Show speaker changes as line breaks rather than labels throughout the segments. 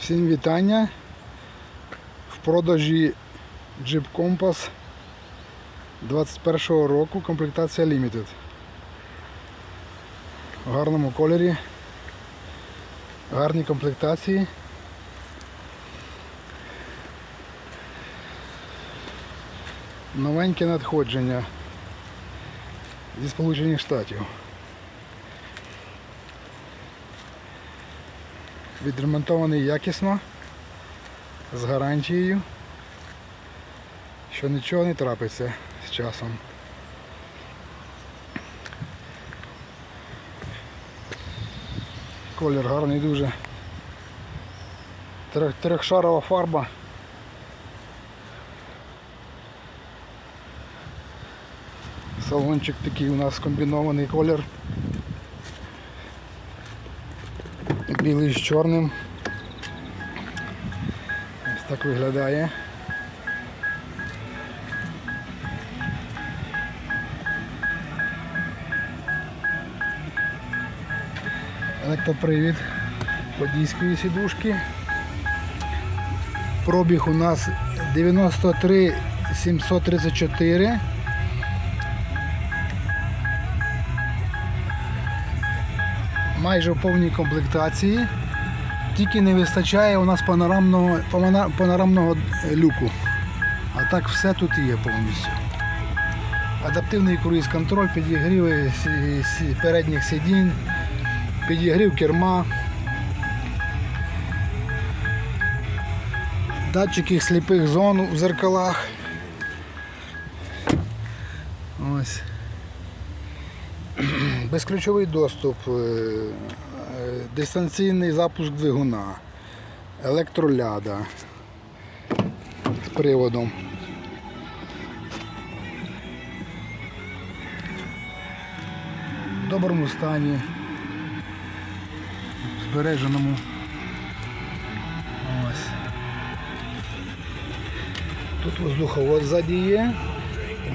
Всім вітання. В продажі Jeep Compass 21 року комплектація Limited. В гарному кольорі. Гарні комплектації. Новеньке надходження зі Сполучених Штатів. Відремонтований якісно, з гарантією, що нічого не трапиться з часом. Колір гарний дуже. Трьох- Трьохшарова фарба. Салончик такий у нас комбінований колір. Білий з чорним. Ось так виглядає. Електропривід подійської сідушки. Пробіг у нас 93 734. Майже в повній комплектації. Тільки не вистачає у нас панорамного, панорамного е, люку. А так все тут є повністю. Адаптивний круїз контроль, сі- передніх сидінь, підігрів керма. Датчики сліпих зон у зеркалах. Ось. Безключовий доступ, е, е, дистанційний запуск двигуна, електроляда з приводом. В доброму стані, збереженому. Ось. Тут воздуховод ззаді є.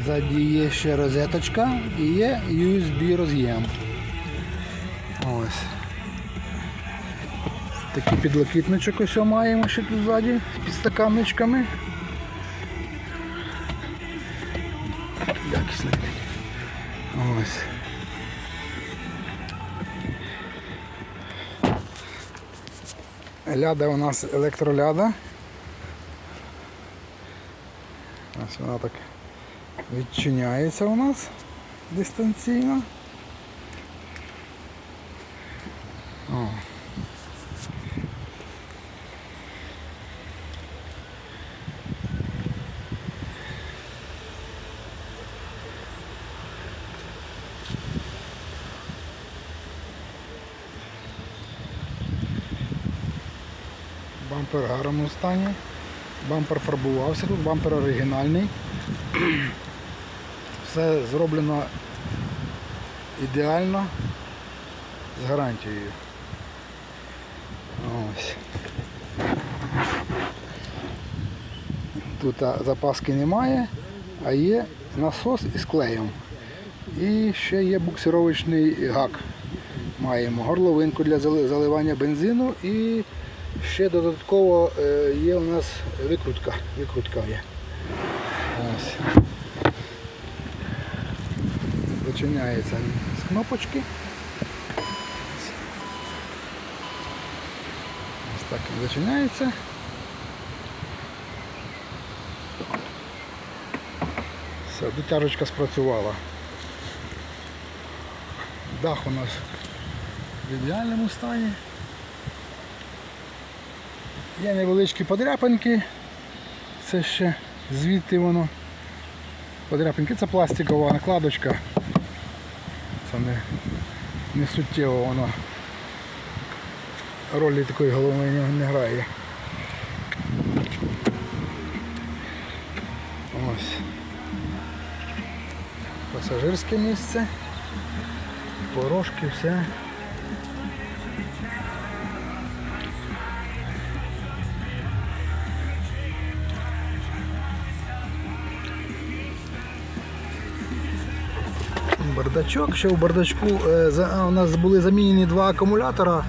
Ззаді є ще розеточка і є USB роз'єм. Ось. Такий підлокітничок ось маємо ще тут ззаді з підстаканничками. Якісний. Ось. Ляда у нас електроляда. Ось вона так відчиняється у нас дистанційно. О. Бампер в гарному стані. Бампер фарбувався тут, бампер оригінальний. Все зроблено ідеально з гарантією. Ось. Тут запаски немає, а є насос із клеєм. І ще є буксировочний гак. Маємо горловинку для заливання бензину і ще додатково е, є у нас викрутка. Викрутка є. Ось. Зачиняється з кнопочки. Ось так він зачиняється. Все, дотяжечка спрацювала. Дах у нас в ідеальному стані. Є невеличкі подряпинки. Це ще звідти воно. Подряпинки це пластикова накладочка. Це не, не суттєво воно ролі такої головної не, не грає. Ось. Пасажирське місце. Порожки, все. Бардачок. Ще у бардачку е, у нас були замінені два акумулятора.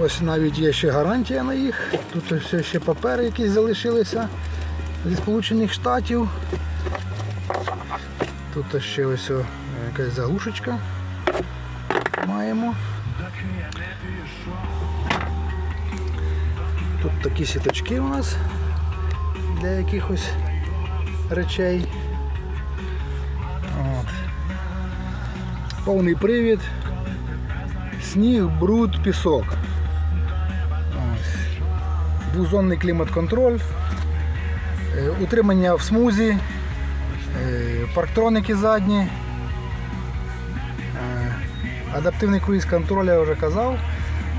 Ось навіть є ще гарантія на їх. Тут все ще папери якісь залишилися зі Сполучених Штатів. Тут ще ось якась заглушечка маємо. Тут такі сіточки у нас для якихось речей. Повний привід. Сніг, бруд, пісок. Ось. Двозонний клімат-контроль. Е, Утримання в смузі. Е, Парктроники задні. Е, Адаптивний круїз-контроль, я вже казав.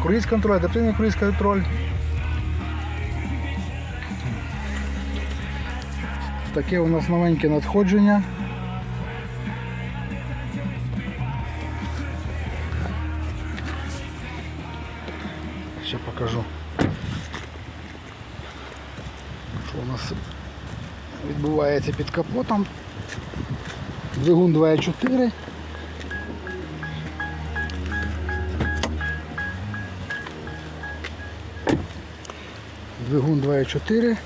Круїз-контроль, адаптивний круїз-контроль. Таке у нас новеньке надходження. Ще покажу. Що у нас відбувається під капотом. Двигун 2.4. Двигун 2.4.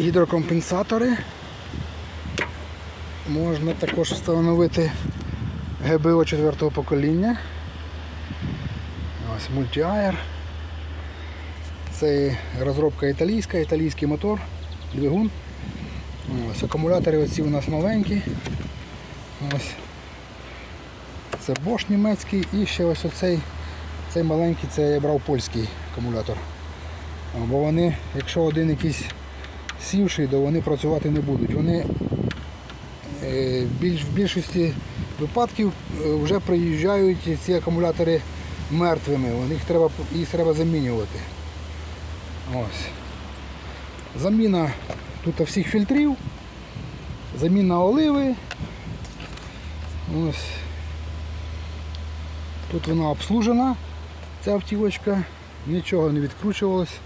Гідрокомпенсатори. Можна також встановити ГБО 4 покоління. Ось мультіаєр. Це розробка італійська, італійський мотор, двигун. Ось акумулятори оці у нас новенькі. Ось. Це Bosch німецький і ще ось оцей цей маленький це я брав польський акумулятор. Бо вони, якщо один якийсь сівший, то вони працювати не будуть. Вони е, в більшості випадків е, вже приїжджають ці акумулятори мертвими. Їх треба, їх треба замінювати. Ось. Заміна тут всіх фільтрів, заміна оливи. Ось. Тут вона обслужена, ця автівочка, нічого не відкручувалось.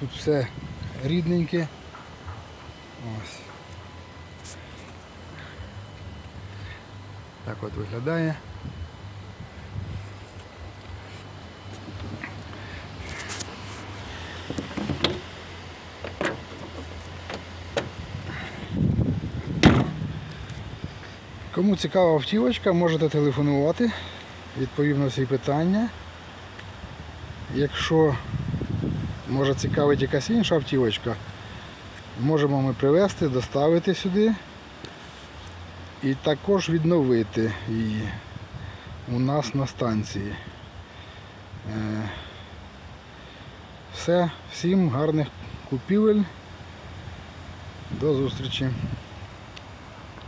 Тут все рідненьке. Ось. Так от виглядає. Кому цікава автівочка, можете телефонувати, відповів на всі питання. Якщо може цікавить якась інша автівочка, можемо ми привезти, доставити сюди і також відновити її у нас на станції. Е, Все, всім гарних купівель. До зустрічі.